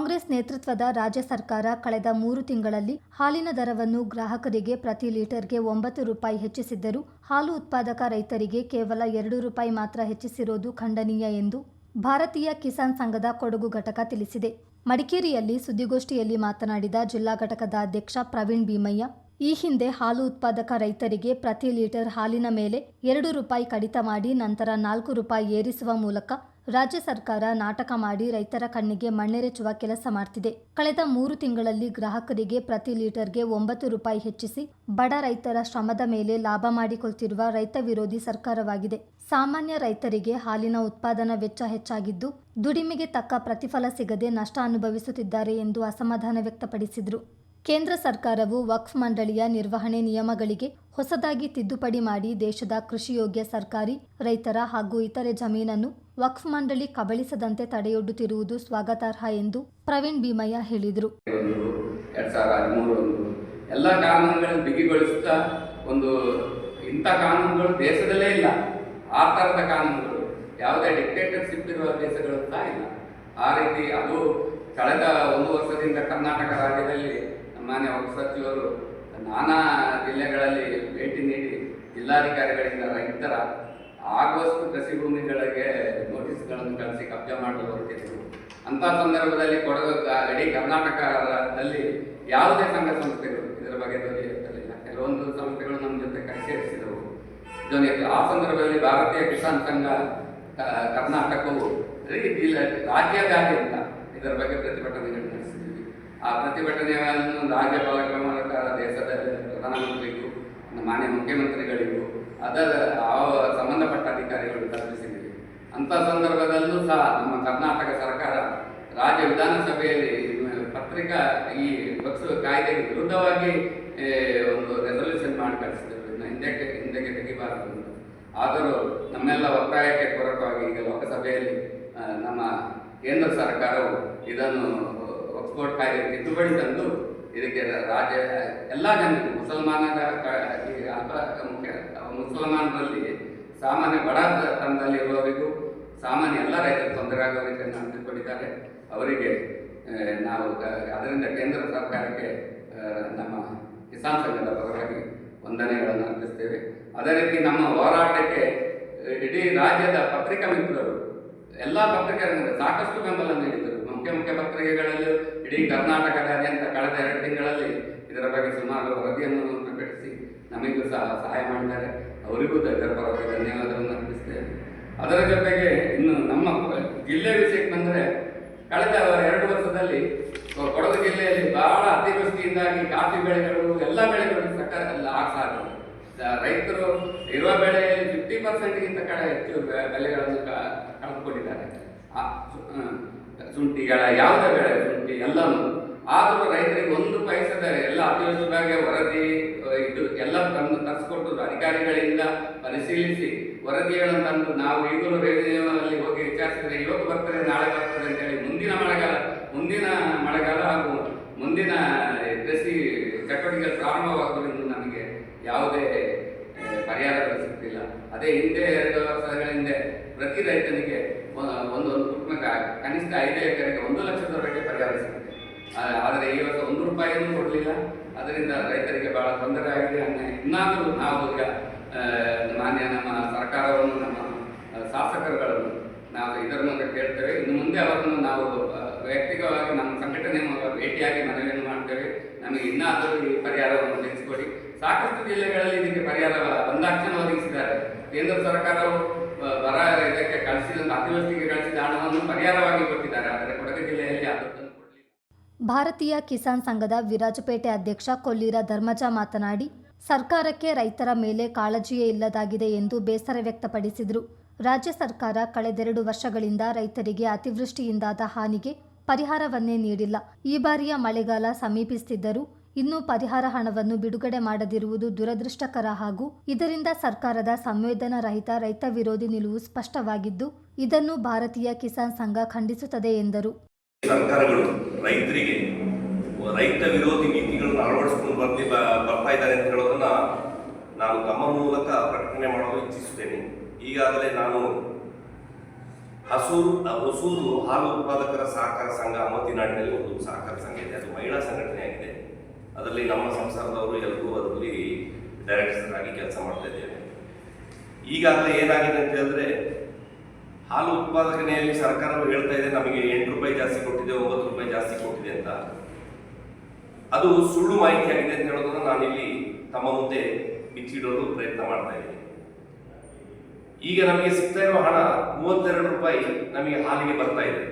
ಕಾಂಗ್ರೆಸ್ ನೇತೃತ್ವದ ರಾಜ್ಯ ಸರ್ಕಾರ ಕಳೆದ ಮೂರು ತಿಂಗಳಲ್ಲಿ ಹಾಲಿನ ದರವನ್ನು ಗ್ರಾಹಕರಿಗೆ ಪ್ರತಿ ಲೀಟರ್ಗೆ ಒಂಬತ್ತು ರೂಪಾಯಿ ಹೆಚ್ಚಿಸಿದ್ದರೂ ಹಾಲು ಉತ್ಪಾದಕ ರೈತರಿಗೆ ಕೇವಲ ಎರಡು ರೂಪಾಯಿ ಮಾತ್ರ ಹೆಚ್ಚಿಸಿರೋದು ಖಂಡನೀಯ ಎಂದು ಭಾರತೀಯ ಕಿಸಾನ್ ಸಂಘದ ಕೊಡಗು ಘಟಕ ತಿಳಿಸಿದೆ. ಮಡಿಕೇರಿಯಲ್ಲಿ ಸುದ್ದಿಗೋಷ್ಠಿಯಲ್ಲಿ ಮಾತನಾಡಿದ ಜಿಲ್ಲಾ ಘಟಕದ ಅಧ್ಯಕ್ಷ ಪ್ರವೀಣ್ ಭೀಮಯ್ಯ, ಈ ಹಿಂದೆ ಹಾಲು ಉತ್ಪಾದಕ ರೈತರಿಗೆ ಪ್ರತಿ ಲೀಟರ್ ಹಾಲಿನ ಮೇಲೆ ಎರಡು ರೂಪಾಯಿ ಕಡಿತ ಮಾಡಿ ನಂತರ ನಾಲ್ಕು ರೂಪಾಯಿ ಏರಿಸುವ ಮೂಲಕ ರಾಜ್ಯ ಸರ್ಕಾರ ನಾಟಕ ಮಾಡಿ ರೈತರ ಕಣ್ಣಿಗೆ ಮಣ್ಣೆರೆಚುವ ಕೆಲಸ ಮಾಡ್ತಿದೆ. ಕಳೆದ ಮೂರು ತಿಂಗಳಲ್ಲಿ ಗ್ರಾಹಕರಿಗೆ ಪ್ರತಿ ಲೀಟರ್ಗೆ ಒಂಬತ್ತು ರೂಪಾಯಿ ಹೆಚ್ಚಿಸಿ ಬಡ ರೈತರ ಶ್ರಮದ ಮೇಲೆ ಲಾಭ ಮಾಡಿಕೊಳ್ತಿರುವ ರೈತ ವಿರೋಧಿ ಸರ್ಕಾರವಾಗಿದೆ. ಸಾಮಾನ್ಯ ರೈತರಿಗೆ ಹಾಲಿನ ಉತ್ಪಾದನಾ ವೆಚ್ಚ ಹೆಚ್ಚಾಗಿದ್ದು, ದುಡಿಮೆಗೆ ತಕ್ಕ ಪ್ರತಿಫಲ ಸಿಗದೆ ನಷ್ಟ ಅನುಭವಿಸುತ್ತಿದ್ದಾರೆ ಎಂದು ಅಸಮಾಧಾನ ವ್ಯಕ್ತಪಡಿಸಿದರು. ಕೇಂದ್ರ ಸರ್ಕಾರವು ವಕ್ಫ್ ಮಂಡಳಿಯ ನಿರ್ವಹಣೆ ನಿಯಮಗಳಿಗೆ ಹೊಸದಾಗಿ ತಿದ್ದುಪಡಿ ಮಾಡಿ ದೇಶದ ಕೃಷಿಯೋಗ್ಯ ಸರ್ಕಾರಿ ರೈತರ ಹಾಗೂ ಇತರೆ ಜಮೀನನ್ನು ವಕ್ಫ್ ಮಂಡಳಿ ಕಬಳಿಸದಂತೆ ತಡೆಯೊಡ್ಡುತ್ತಿರುವುದು ಸ್ವಾಗತಾರ್ಹ ಎಂದು ಪ್ರವೀಣ್ ಭೀಮಯ್ಯ ಹೇಳಿದರು. ಎಲ್ಲ ಕಾನೂನುಗಳನ್ನು ಬಿಗಿಗೊಳಿಸುತ್ತಾ ಒಂದು ಇಂಥ ಕಾನೂನುಗಳು ದೇಶದಲ್ಲೇ ಇಲ್ಲ. ಆ ಥರದ ಕಾನೂನುಗಳು, ಯಾವುದೇ ಡಿಕ್ಟೇಟರ್ಶಿಪ್ ಇರುವ ದೇಶಗಳು ಇಲ್ಲ. ಆ ರೀತಿ ಅದು ಕಳೆದ ಒಂದು ವರ್ಷದಿಂದ ಕರ್ನಾಟಕ ರಾಜ್ಯದಲ್ಲಿ ಮಾನ್ಯ ಉಪ ಸಚಿವರು ನಾನಾ ಜಿಲ್ಲೆಗಳಲ್ಲಿ ಭೇಟಿ ನೀಡಿ ಜಿಲ್ಲಾಧಿಕಾರಿಗಳಿಂದ ರೈತರ ಆಗುವಷ್ಟು ಕೃಷಿ ಭೂಮಿಗಳಿಗೆ ನೋಟಿಸ್ಗಳನ್ನು ಕಳಿಸಿ ಕಬ್ಜಾ ಮಾಡಲು ಹೊರಟಿದ್ದರು ಅಂಥ ಸಂದರ್ಭದಲ್ಲಿ ಕೊಡಗು ಇಡೀ ಕರ್ನಾಟಕದಲ್ಲಿ ಯಾವುದೇ ಸಂಘ ಸಂಸ್ಥೆಗಳು ಇದರ ಬಗ್ಗೆ ದೊರೆಯುತ್ತಲಿಲ್ಲ ಕೆಲವೊಂದು ಸಂಸ್ಥೆಗಳು ನಮ್ಮ ಜೊತೆ ಕೈ ಸೇರಿಸಿದವು ಧ್ವನಿ ಆ ಸಂದರ್ಭದಲ್ಲಿ ಭಾರತೀಯ ಕಿಸಾನ್ ಸಂಘ ಕರ್ನಾಟಕವು ಇಡೀ ಜಿಲ್ಲೆ ಇದರ ಬಗ್ಗೆ ಪ್ರತಿಭಟನೆಗಳು ನಡೆಸಿದ್ವಿ ಆ ಪ್ರತಿಭಟನೆಗಳನ್ನು ರಾಜ್ಯಪಾಲಕರ ಮೂಲಕ ದೇಶದ ಪ್ರಧಾನಮಂತ್ರಿಗೂ ಮಾನ್ಯ ಮುಖ್ಯಮಂತ್ರಿಗಳಿಗೂ, ಅದರ ಸಂಬಂಧಪಟ್ಟ ಅಧಿಕಾರಿಗಳು ತಲುಪಿಸಿದ್ದೀವಿ ಅಂಥ ಸಂದರ್ಭದಲ್ಲೂ ಸಹ ನಮ್ಮ ಕರ್ನಾಟಕ ಸರ್ಕಾರ ರಾಜ್ಯ ವಿಧಾನಸಭೆಯಲ್ಲಿ ಪತ್ರಿಕಾ ಈ ಪಕ್ಷ ಕಾಯ್ದೆಗೆ ವಿರುದ್ಧವಾಗಿ ಒಂದು ರೆಸಲ್ಯೂಷನ್ ಮಾಡಿ ಕಳಿಸಿದ್ರು. ಇದನ್ನು ಹಿಂದಕ್ಕೆ ಹಿಂದಕ್ಕೆ ತೆಗಿಬಾರದು ಆದರೂ ನಮ್ಮೆಲ್ಲ ಒತ್ತಾಯಕ್ಕೆ ಪೂರಕವಾಗಿ ಈಗ ಲೋಕಸಭೆಯಲ್ಲಿ ನಮ್ಮ ಕೇಂದ್ರ ಸರ್ಕಾರವು ಇದನ್ನು ಒಕ್ಸ್ಫೋರ್ಡ್ ಕಾಯ್ದೆ ತಿದ್ದುಪಡಿ ತಂದು ಇದಕ್ಕೆ ರಾಜ್ಯ ಎಲ್ಲ ಜನರು, ಮುಸಲ್ಮಾನರ ಮುಖ್ಯ ಮುಸಲ್ಮಾನರಲ್ಲಿ ಸಾಮಾನ್ಯ ಬಡ ತಂಡದಲ್ಲಿರುವವರಿಗೂ ಸಾಮಾನ್ಯ ಎಲ್ಲ ರೈತರು ತೊಂದರೆ ಆಗೋದಕ್ಕೆ ಅಂದುಕೊಂಡಿದ್ದಾರೆ ಅವರಿಗೆ ನಾವು ಅದರಿಂದ ಕೇಂದ್ರ ಸರ್ಕಾರಕ್ಕೆ ನಮ್ಮ ಕಿಸಾನ್ ಸಂಘದ ಪರವಾಗಿ ವಂದನೆಗಳನ್ನು ಅರ್ಪಿಸ್ತೇವೆ. ಅದೇ ರೀತಿ ನಮ್ಮ ಹೋರಾಟಕ್ಕೆ, ಇಡೀ ರಾಜ್ಯದ ಪತ್ರಿಕಾ ಮಿತ್ರರು, ಎಲ್ಲ ಪತ್ರಿಕೆಗಳಿಂದ ಸಾಕಷ್ಟು ಬೆಂಬಲ ನೀಡಿದರು. ಮುಖ್ಯ ಮುಖ್ಯ ಪತ್ರಿಕೆಗಳಲ್ಲೂ ಇಡೀ ಕರ್ನಾಟಕದಾದ್ಯಂತ ಕಳೆದ ಎರಡು ತಿಂಗಳಲ್ಲಿ ಇದರ ಬಗ್ಗೆ ಸುಮಾರು ವರದಿಯನ್ನು ಪ್ರಕಟಿಸಿ ನಮಗೂ ಸಹ ಸಹಾಯ ಮಾಡಿದ್ದಾರೆ. ಅವರಿಗೂ ಇದರ ಪರವಾಗಿ ಧನ್ಯವಾದವನ್ನು ಅರ್ಪಿಸ್ತೇವೆ ಅದರ ಜೊತೆಗೆ ಇನ್ನು ನಮ್ಮ ಜಿಲ್ಲೆ ವಿಷಯಕ್ಕೆ ಬಂದರೆ ಕಳೆದ ಎರಡು ವರ್ಷದಲ್ಲಿ ಕೊಡಗು ಜಿಲ್ಲೆಯಲ್ಲಿ ಬಹಳ ಅತಿವೃಷ್ಟಿಯಿಂದಾಗಿ ಕಾಫಿ ಬೆಳೆಗಳು, ಎಲ್ಲ ಬೆಳೆಗಳು ಸರ್ಕಾರದಲ್ಲಿ ಆಗ್ತಾ ರೈತರು ಇರುವ ಬೆಳೆಯಲ್ಲಿ ಫಿಫ್ಟಿ ಪರ್ಸೆಂಟ್ಗಿಂತ ಕಡೆ ಹೆಚ್ಚು ಬೆಲೆಗಳನ್ನು ಕಳೆದುಕೊಂಡಿದ್ದಾರೆ. ಶುಂಠಿಗಳ, ಯಾವುದೇ ಬೆಳೆ ಶುಂಠಿ, ಎಲ್ಲನೂ. ಆದರೂ ರೈತರಿಗೆ ಒಂದು ಪೈಸದ ಎಲ್ಲ ಅತಿವೃಷ್ಟಿ ವರದಿ ಇದು ಎಲ್ಲ ತಂದು ತರಿಸ್ಕೊಟ್ಟು ಅಧಿಕಾರಿಗಳಿಂದ ಪರಿಶೀಲಿಸಿ ವರದಿಗಳನ್ನು ತಂದು ನಾವು ಈಗಲೂ ರೇಡಿಯೋನಲ್ಲಿ ಹೋಗಿ ವಿಚಾರಿಸಿದ್ರೆ ಇವತ್ತು ಬರ್ತದೆ, ನಾಳೆ ಬರ್ತದೆ ಅಂತೇಳಿ ಮುಂದಿನ ಮಳೆಗಾಲ ಮುಂದಿನ ಮಳೆಗಾಲ ಹಾಗೂ ಮುಂದಿನ ಕೃಷಿ ಚಟುವಟಿಕೆ ಪ್ರಾರಂಭವಾಗುವುದರಿಂದ ನಮಗೆ ಯಾವುದೇ ಪರಿಹಾರಗಳು ಸಿಗ್ತಿಲ್ಲ. ಅದೇ ಹಿಂದೆ ಎರಡು ವರ್ಷಗಳ ಹಿಂದೆ ಪ್ರತಿ ರೈತನಿಗೆ ಒ- ಕುಟುಂಬಕ್ಕೆ ಕನಿಷ್ಠ ಐದು ಎಕರೆಗೆ ಒಂದು ಲಕ್ಷದವರೆಗೆ ಪರಿಹಾರ ಸಿಗುತ್ತೆ. ಆದರೆ ವರ್ಷ ಒಂದು ರೂಪಾಯಿಯನ್ನು ಕೊಡಲಿಲ್ಲ. ಅದರಿಂದ ರೈತರಿಗೆ ಬಹಳ ತೊಂದರೆ ಆಗಿದೆ. ಅನ್ಯಾಯ ಇನ್ನಾದರೂ ನಾವು ಈಗ ಮಾನ್ಯ ನಮ್ಮ ಸರ್ಕಾರವನ್ನು, ನಮ್ಮ ಶಾಸಕರುಗಳನ್ನು ನಾವು ಇದರ ಮೂಲಕ ಕೇಳ್ತೇವೆ. ಇನ್ನು ಮುಂದೆ ಅವರನ್ನು ನಾವು ವೈಯಕ್ತಿಕವಾಗಿ ನಮ್ಮ ಸಂಘಟನೆ ಮೂಲಕ ಭೇಟಿಯಾಗಿ ಮನವಿಯನ್ನು ಮಾಡ್ತೇವೆ. ನಮಗೆ ಇನ್ನಾದರೂ ಈ ಪರಿಹಾರವನ್ನು ಒದಗಿಸಿಕೊಡಿ ಸಾಕಷ್ಟು ಜಿಲ್ಲೆಗಳಲ್ಲಿ ಇದಕ್ಕೆ ಪರಿಹಾರ ಒಂದಾಕ್ಷಣ ಒದಗಿಸಿದ್ದಾರೆ ಕೇಂದ್ರ ಸರ್ಕಾರವು ಬರ ಇದಕ್ಕೆ ಕಳಿಸಿದ ಅತಿವೃಷ್ಟಿಗೆ ಕಳಿಸಿದ ಹಣವನ್ನು ಪರಿಹಾರವಾಗಿ ಕೊಟ್ಟಿದ್ದಾರೆ. ಆದರೆ ಕೊಡಗು ಜಿಲ್ಲೆಯಲ್ಲಿ ಅದನ್ನು ಭಾರತೀಯ ಕಿಸಾನ್ ಸಂಘದ ವಿರಾಜಪೇಟೆ ಅಧ್ಯಕ್ಷ ಕೊಲ್ಲೀರ ಧರ್ಮಜ ಮಾತನಾಡಿ, ಸರ್ಕಾರಕ್ಕೆ ರೈತರ ಮೇಲೆ ಕಾಳಜಿಯೇ ಇಲ್ಲದಾಗಿದೆ ಎಂದು ಬೇಸರ ವ್ಯಕ್ತಪಡಿಸಿದರು. ರಾಜ್ಯ ಸರ್ಕಾರ ಕಳೆದೆರಡು ವರ್ಷಗಳಿಂದ ರೈತರಿಗೆ ಅತಿವೃಷ್ಟಿಯಿಂದಾದ ಹಾನಿಗೆ ಪರಿಹಾರವನ್ನೇ ನೀಡಿಲ್ಲ. ಈ ಬಾರಿಯ ಮಳೆಗಾಲ ಸಮೀಪಿಸುತ್ತಿದ್ದರೂ ಇನ್ನೂ ಪರಿಹಾರ ಹಣವನ್ನು ಬಿಡುಗಡೆ ಮಾಡದಿರುವುದು ದುರದೃಷ್ಟಕರ ಹಾಗೂ ಇದರಿಂದ ಸರ್ಕಾರದ ಸಂವೇದನಾ ರಹಿತ ರೈತ ವಿರೋಧಿ ನಿಲುವು ಸ್ಪಷ್ಟವಾಗಿದ್ದು, ಇದನ್ನು ಭಾರತೀಯ ಕಿಸಾನ್ ಸಂಘ ಖಂಡಿಸುತ್ತದೆ ಎಂದರು. ಸರ್ಕಾರಗಳು ರೈತರಿಗೆ, ರೈತ ವಿರೋಧಿ ನೀತಿಗಳನ್ನು ಅಳವಡಿಸಿಕೊಂಡು ಬರ್ತಿ ಬರ್ತಾ ಇದ್ದಾರೆ ಅಂತ ಹೇಳೋದನ್ನ ನಾನು ತಮ್ಮ ಮೂಲಕ ಪ್ರಕಟಣೆ ಮಾಡಲು ಇಚ್ಛಿಸುತ್ತೇನೆ. ಈಗಾಗಲೇ ನಾನು ಹಸೂರು ಹೊಸೂರು ಹಾಲು ಉತ್ಪಾದಕರ ಸಹಕಾರ ಸಂಘ ಅಮ್ಮತ್ತಿನಾಡಿನಲ್ಲಿ ಒಂದು ಸಹಕಾರ ಸಂಘ ಇದೆ. ಅದು ಮಹಿಳಾ ಸಂಘಟನೆ ಆಗಿದೆ. ಅದರಲ್ಲಿ ನಮ್ಮ ಸಂಸಾರದವರು ಎಲ್ಲರೂ ಅದರಲ್ಲಿ ಡೈರೆಕ್ಟರ್ ಆಗಿ ಕೆಲಸ ಮಾಡ್ತಾ ಇದ್ದೇವೆ. ಈಗಾಗಲೇ ಏನಾಗಿದೆ ಅಂತ ಹೇಳಿದ್ರೆ, ಹಾಲು ಉತ್ಪಾದಕನೆಯಲ್ಲಿ ಸರ್ಕಾರವು ಹೇಳ್ತಾ ಇದೆ, ನಮಗೆ ಎಂಟು ರೂಪಾಯಿ ಜಾಸ್ತಿ ಕೊಟ್ಟಿದೆ, ಒಂಬತ್ತು ರೂಪಾಯಿ ಜಾಸ್ತಿ ಕೊಟ್ಟಿದೆ ಅಂತ. ಅದು ಸುಳ್ಳು ಮಾಹಿತಿ ಆಗಿದೆ ಅಂತ ಹೇಳೋದನ್ನು ನಾನಿಲ್ಲಿ ತಮ್ಮ ಮುಂದೆ ಬಿಚ್ಚಿಡಲು ಪ್ರಯತ್ನ ಮಾಡ್ತಾ ಇದ್ದೀನಿ. ಈಗ ನಮಗೆ ಸಿಗ್ತಾ ಇರುವ ಹಣ ಮೂವತ್ತೆರಡು ರೂಪಾಯಿ ನಮಗೆ ಹಾಲಿಗೆ ಬರ್ತಾ ಇದೆ.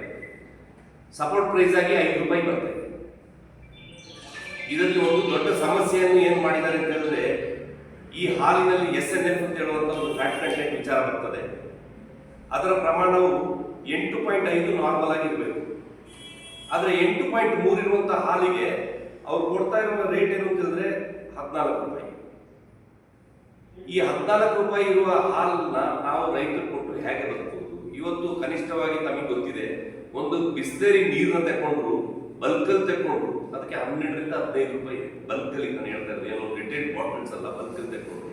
ಸಪೋರ್ಟ್ ಪ್ರೈಸ್ ಆಗಿ ಐದು ರೂಪಾಯಿ ಬರ್ತಾ ಇದೆ. ಇದರಲ್ಲಿ ಒಂದು ದೊಡ್ಡ ಸಮಸ್ಯೆಯನ್ನು ಏನು ಮಾಡಿದ್ದಾರೆ ಅಂತ ಹೇಳಿದ್ರೆ, ಈ ಹಾಲಿನಲ್ಲಿ ಎಸ್ ಎನ್ ಎಫ್ ಅಂತ ಹೇಳುವಂತ ಒಂದು ಫ್ಯಾಟ್ ಕಂಟೆಂಟ್ ವಿಚಾರ ಬರ್ತದೆ. ಅದರ ಪ್ರಮಾಣವು ಎಂಟು ಪಾಯಿಂಟ್ ಐದು ನಾರ್ಮಲ್ ಆಗಿರಬೇಕು. ಆದರೆ ಎಂಟು ಪಾಯಿಂಟ್ ಮೂರು ಇರುವಂತಹ ಹಾಲಿಗೆ ಅವ್ರು ಕೊಡ್ತಾ ಇರುವ ರೇಟ್ ಏನು ಅಂತ ಹೇಳಿದ್ರೆ ಹದಿನಾಲ್ಕು ರೂಪಾಯಿ. ಈ ಹದಿನಾಲ್ಕು ರೂಪಾಯಿ ಇರುವ ಹಾಲನ್ನ ನಾವು ರೈತರು ಕೊಟ್ಟು ಹೇಗೆ ಬದುಕಬಹುದು ಇವತ್ತು ಕನಿಷ್ಠವಾಗಿ ತಮಗೆ ಗೊತ್ತಿದೆ, ಒಂದು ಬಿಸ್ಲೇರಿ ನೀರನ್ನ ತಗೊಂಡ್ರು ಬಲ್ಕಲ್ಲಿ ತೆಕ್ಕೊಂಡ್ರು ಅದಕ್ಕೆ ಹನ್ನೆರಡರಿಂದ ಹದಿನೈದು ರೂಪಾಯಿ ಬಲ್ಕಲ್ಲಿ ನಾನು ಹೇಳ್ತಾ ಇರೋದು. ಏನು ರಿಟೇಲ್ ಬಾಟಲ್ಸ್ ಅಲ್ಲ ಬಲ್ಕಲ್ಲಿ ತೆಕ್ಕೊಂಡ್ರು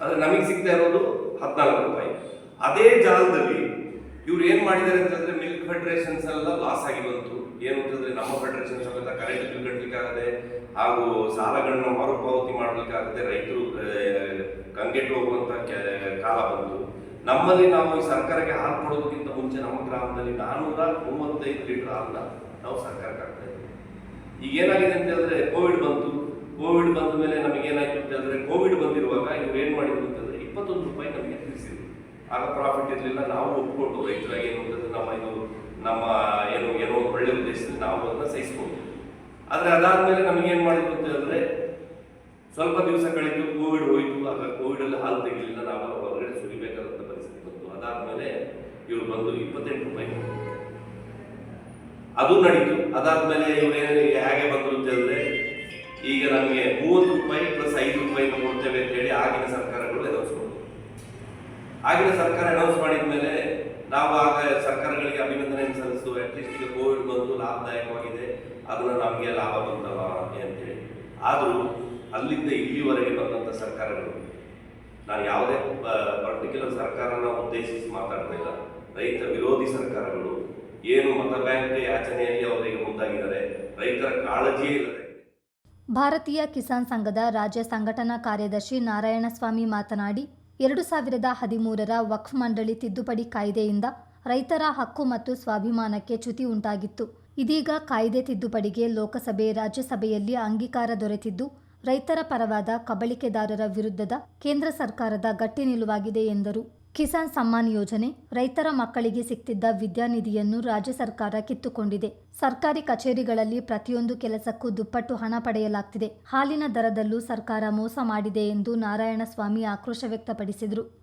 ಆದರೆ ನಮಗೆ ಸಿಗ್ತಾ ಇರೋದು ಹದಿನಾಲ್ಕು ರೂಪಾಯಿ. ಅದೇ ಜಾಲದಲ್ಲಿ ಇವ್ರು ಏನು ಮಾಡಿದ್ದಾರೆ ಅಂತಂದ್ರೆ ಮಿಲ್ಕ್ ಫೆಡರೇಷನ್ಸ್ ಎಲ್ಲ ಲಾಸ್ ಆಗಿ ಬಂತು. ಏನು ಅಂತಂದ್ರೆ ನಮ್ಮ ಫೆಡರೇಷನ್ ಸಮೇತ ಕರೆಂಟ್ ಬಿಲ್ ಕಟ್ಟಲಿಕ್ಕಾಗದೆ ಹಾಗೂ ಸಾಲಗಳನ್ನ ಮರುಪಾವತಿ ಮಾಡಲಿಕ್ಕಾಗದೆ ರೈತರು ಕಂಗೆಟ್ಟು ಹೋಗುವಂಥ ಕಾಲ ಬಂತು. ನಮ್ಮಲ್ಲಿ ನಾವು ಈ ಸರ್ಕಾರಕ್ಕೆ ಹಾಲು ಕೊಡೋದಕ್ಕಿಂತ ಮುಂಚೆ ನಮ್ಮ ಗ್ರಾಮದಲ್ಲಿ ನಾನೂರ ಮೂವತ್ತೈದು ಲೀಟರ್ ಹಾಲನ್ನ ನಾವು ಸರ್ಕಾರ ಕಟ್ತಾ ಇದ್ದೀವಿ. ಈಗ ಏನಾಗಿದೆ ಅಂತ ಹೇಳಿದ್ರೆ ಕೋವಿಡ್ ಬಂತು. ಕೋವಿಡ್ ಬಂದ ಮೇಲೆ ನಮಗೆ ಏನಾಯ್ತು ಅಂತ ಹೇಳಿದ್ರೆ ಕೋವಿಡ್ ಬಂದಿರುವಾಗ ಇವ್ರು ಏನು ಮಾಡಿದ್ರು ಅಂತ ಹೇಳಿದ್ರೆ ಇಪ್ಪತ್ತೊಂದು ರೂಪಾಯಿ ನಮಗೆ ತಿಳಿಸಿದ್ರು. ಆಗ ಪ್ರಾಫಿಟ್ ಇರಲಿಲ್ಲ, ನಾವು ಒಪ್ಕೊಂಡು ರೈತರಾಗಿ ಏನು ಅಂತಂದ್ರೆ ನಮ್ಮ ಇದು, ನಮ್ಮ ಏನು, ಏನೋ ಒಳ್ಳೆ ಉದ್ದೇಶದಲ್ಲಿ ನಾವು ಅದನ್ನ ಸಹಿಸ್ಕೊಂಡು ಆದರೆ ಅದಾದಮೇಲೆ ನಮಗೆ ಏನ್ ಮಾಡಿದ್ರು ಅಂತ ಹೇಳಿದ್ರೆ, ಸ್ವಲ್ಪ ದಿವಸ ಕಳೆದು ಕೋವಿಡ್ ಹೋಯಿತು. ಆಗ ಕೋವಿಡ್ ಅಲ್ಲಿ ಹಾಲು ತೆಗಿಲಿಲ್ಲ. ನಾವು ಹೊರಗಡೆ ಸುರಿಬೇಕಾದಂಥ ಪರಿಸ್ಥಿತಿ ಬಂತು. ಅದಾದಮೇಲೆ ಇವರು ಬಂದು ಇಪ್ಪತ್ತೆಂಟು ರೂಪಾಯಿ. ಅದು ನಡೀತು. ಅದಾದ್ಮೇಲೆ ಇವರೇನು ಹೇಗೆ ಬಂದರು ಅಂತ ಹೇಳಿದ್ರೆ, ಈಗ ನಮಗೆ ಮೂವತ್ತು ರೂಪಾಯಿ ಪ್ಲಸ್ ಐದು ರೂಪಾಯಿ ಕೊಡ್ತೇವೆ ಅಂತ ಹೇಳಿ ಆಗಿನ ಸರ್ಕಾರಗಳು ಅನೌನ್ಸ್ ಮಾಡಿದ್ರು. ಆಗಿನ ಸರ್ಕಾರ ಅನೌನ್ಸ್ ಮಾಡಿದ ಮೇಲೆ ನಾವು ಆಗ ಸರ್ಕಾರಗಳಿಗೆ ಅಭಿನಂದನೆ ಸಲ್ಲಿಸುವ ಅಟ್ಲೀಸ್ಟ್ ಈಗ ಕೋವಿಡ್ ಬಂದು ಲಾಭದಾಯಕವಾಗಿದೆ. ಅದನ್ನ ನಮಗೆ ಲಾಭ ಬಂತಲ್ಲ ಅಂತೇಳಿ ಆದರೂ ಅಲ್ಲಿಂದ ಇಲ್ಲಿವರೆಗೆ ಬಂದಂಥ ಸರ್ಕಾರಗಳು, ನಾನು ಯಾವುದೇ ಪರ್ಟಿಕ್ಯುಲರ್ ಸರ್ಕಾರನ ಉದ್ದೇಶಿಸಿ ಮಾತಾಡ್ತಾ ಇಲ್ಲ. ರೈತ ವಿರೋಧಿ ಸರ್ಕಾರಗಳು ಏನು ಮತ ಬ್ಯಾಂಕ್ ಯಾಚನೆಯಲ್ಲಿ ಅವರಿಗೆ ಮುಂದಾಗಿದ್ದಾರೆ? ರೈತರ ಕಾಳಜಿಯೇ ಇಲ್ಲದೆ. ಭಾರತೀಯ ಕಿಸಾನ್ ಸಂಘದ ರಾಜ್ಯ ಸಂಘಟನಾ ಕಾರ್ಯದರ್ಶಿ ನಾರಾಯಣಸ್ವಾಮಿ ಮಾತನಾಡಿ, ಎರಡು ಸಾವಿರದ ಹದಿಮೂರರ ವಕ್ಫ್ ಮಂಡಳಿ ತಿದ್ದುಪಡಿ ಕಾಯ್ದೆಯಿಂದ ರೈತರ ಹಕ್ಕು ಮತ್ತು ಸ್ವಾಭಿಮಾನಕ್ಕೆ ಚ್ಯುತಿ ಉಂಟಾಗಿತ್ತು. ಇದೀಗ ಕಾಯ್ದೆ ತಿದ್ದುಪಡಿಗೆ ಲೋಕಸಭೆ, ರಾಜ್ಯಸಭೆಯಲ್ಲಿ ಅಂಗೀಕಾರ ದೊರೆತಿದ್ದು, ರೈತರ ಪರವಾದ ಕಬಳಿಕೆದಾರರ ವಿರುದ್ಧದ ಕೇಂದ್ರ ಸರ್ಕಾರದ ಗಟ್ಟಿ ನಿಲುವಾಗಿದೆ ಎಂದರು. ಕಿಸಾನ್ ಸಮ್ಮಾನ್ ಯೋಜನೆ ರೈತರ ಮಕ್ಕಳಿಗೆ ಸಿಗ್ತಿದ್ದ ವಿದ್ಯಾನಿಧಿಯನ್ನು ರಾಜ್ಯ ಸರ್ಕಾರ ಕಿತ್ತುಕೊಂಡಿದೆ. ಸರ್ಕಾರಿ ಕಚೇರಿಗಳಲ್ಲಿ ಪ್ರತಿಯೊಂದು ಕೆಲಸಕ್ಕೂ ದುಪ್ಪಟ್ಟು ಹಣ ಪಡೆಯಲಾಗ್ತಿದೆ. ಹಾಲಿನ ದರದಲ್ಲೂ ಸರ್ಕಾರ ಮೋಸ ಮಾಡಿದೆ ಎಂದು ನಾರಾಯಣಸ್ವಾಮಿ ಆಕ್ರೋಶ ವ್ಯಕ್ತಪಡಿಸಿದರು.